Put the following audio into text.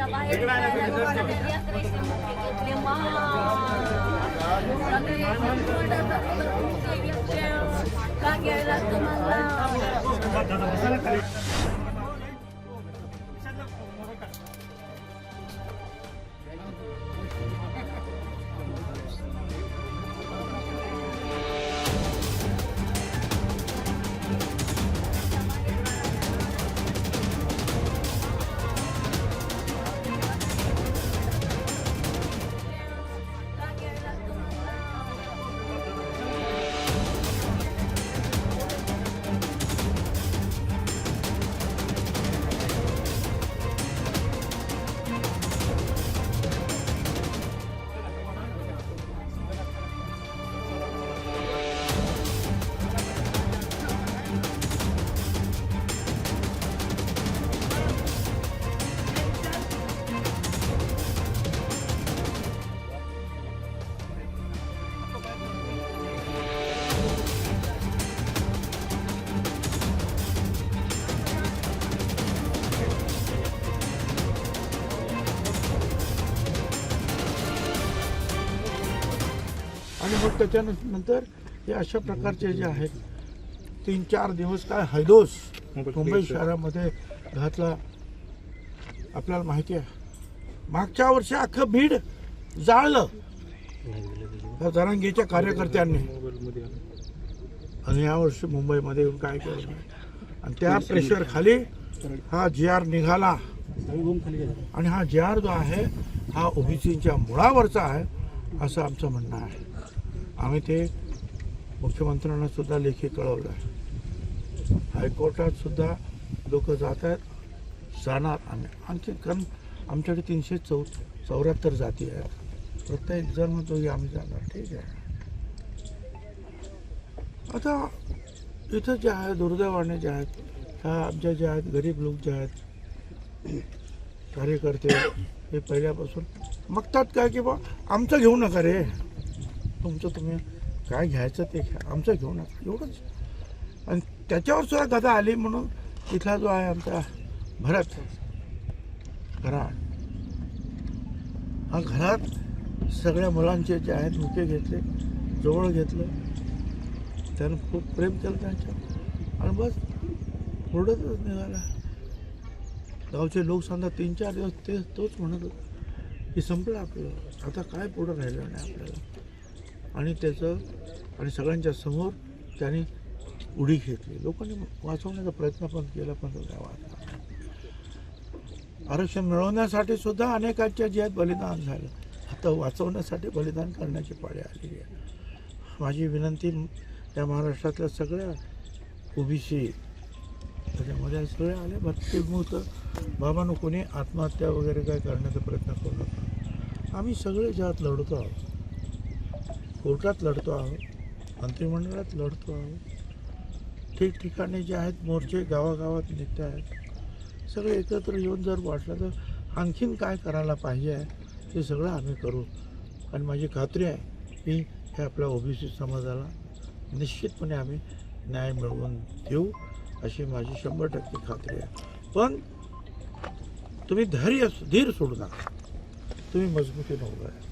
घराच्या बाहेर घेतले मा सगळे मुके आणि मग त्याच्यानंतर हे अशा प्रकारचे जे आहेत तीन चार दिवस काय हैदोस मुंबई शहरामध्ये घातला आपल्याला माहिती आहे. मागच्या वर्षी अख्खं बीड जाळलं. जरांगीच्या कार्यकर्त्यांनी. आणि यावर्षी मुंबईमध्ये येऊन काय केलं आणि त्या प्रेशर खाली हा जी आर निघाला. आणि हा जी आर जो आहे हा ओबीसीच्या मुळावरचा आहे असं आमचं म्हणणं आहे. आम्ही ते मुख्यमंत्र्यांना सुद्धा लेखी कळवलं आहे हायकोर्टात सुद्धा लोक जात आहेत जाणार आम्ही. आणखी कारण आमच्याकडे तीनशे चौ चौऱ्याहत्तर जाती आहेत. प्रत्येक जण म्हणतो की आम्ही जाणार. ठीक आहे. आता इथं जे आहे दुर्दैवाने जे आहेत ह्या आमच्या ज्या आहेत गरीब लोक जे आहेत कार्यकर्ते हे पहिल्यापासून मागतात काय की बा आमचं घेऊ नका रे. तुमचं तुम्ही काय घ्यायचं ते घ्या. आमचं घेऊ नका. एवढंच. आणि त्याच्यावर सुद्धा गदा आली म्हणून इथला जो आहे आमचा भरत घरात हा घरात सगळ्या मुलांचे जे आहेत मुके घेतले जवळ घेतलं. त्यानं खूप प्रेम केलं त्यांच्या आणि बस पुढंच निघाला. गावचे लोक सांगतात तीन चार दिवस ते तोच म्हणत होता. की संपलं आपलं. आता काय पुढं राहिलं नाही आपल्याला? आणि त्याचं आणि सगळ्यांच्या समोर त्याने उडी घेतली. लोकांनी वाचवण्याचा प्रयत्न पण केला पण तो काय वाचला. आरक्षण मिळवण्यासाठी सुद्धा अनेकांच्या जे आहेत बलिदान झालं. आता वाचवण्यासाठी बलिदान करण्याची पाळी आलेली आहे. माझी विनंती त्या महाराष्ट्रातल्या सगळ्या ओबीसी त्याच्यामध्ये सगळे आले भक्तीमुक्त बाबांनो कोणी आत्महत्या वगैरे काय करण्याचा प्रयत्न करू नका. आम्ही सगळे ज्यात लढतो आहोत. कोर्टात लढतो आहोत मंत्रिमंडळात लढतो आहोत ठिकठिकाणी जे आहेत मोर्चे गावागावात निघत आहेत. सगळे एकत्र येऊन जर वाटलं तर आणखीन काय करायला पाहिजे आहे ते सगळं आम्ही करू. आणि माझी खात्री आहे की हे आपल्या ओबीसी समाजाला निश्चितपणे आम्ही न्याय मिळवून देऊ अशी माझी शंभर टक्के खात्री आहे. पण तुम्ही धैर्य धीर सोडू नका. तुम्ही मजबूतीने उभं आहे